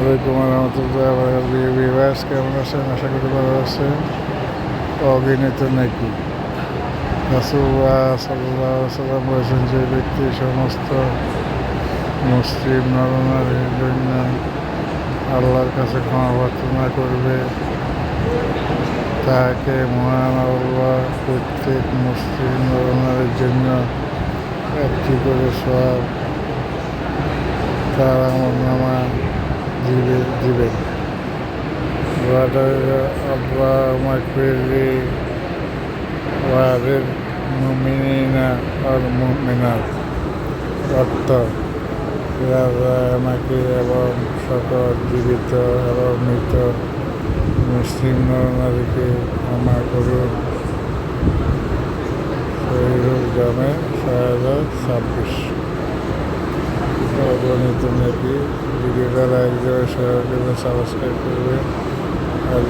আলাইকুম রহমতুল্লাহ বিবাস কেমন আছেন আশা করি ভালো আছেন অগিনিত নাকি? রাসুল্লাহ সাল্লাহ সাল্লাম বলেছেন যে, ব্যক্তি সমস্ত মুসলিম নরনারীর জন্য আল্লাহর কাছে ক্ষমা প্রার্থনা করবে। তাকে মহান আল্লাহ প্রত্যেক মুসলিম নরনারীর জন্য একটি করে সব তার আমার নামা দিবে দিবেন আমাকে এবং সকল জীবিত এবং মৃত মুসলিম নারীকে আমার করুন। গ্রামে ছয় হাজার ছাব্বিশ। অগণিত নাকি ভিডিওটা লাইক দেবে শেয়ার সাবস্ক্রাইব করবে আর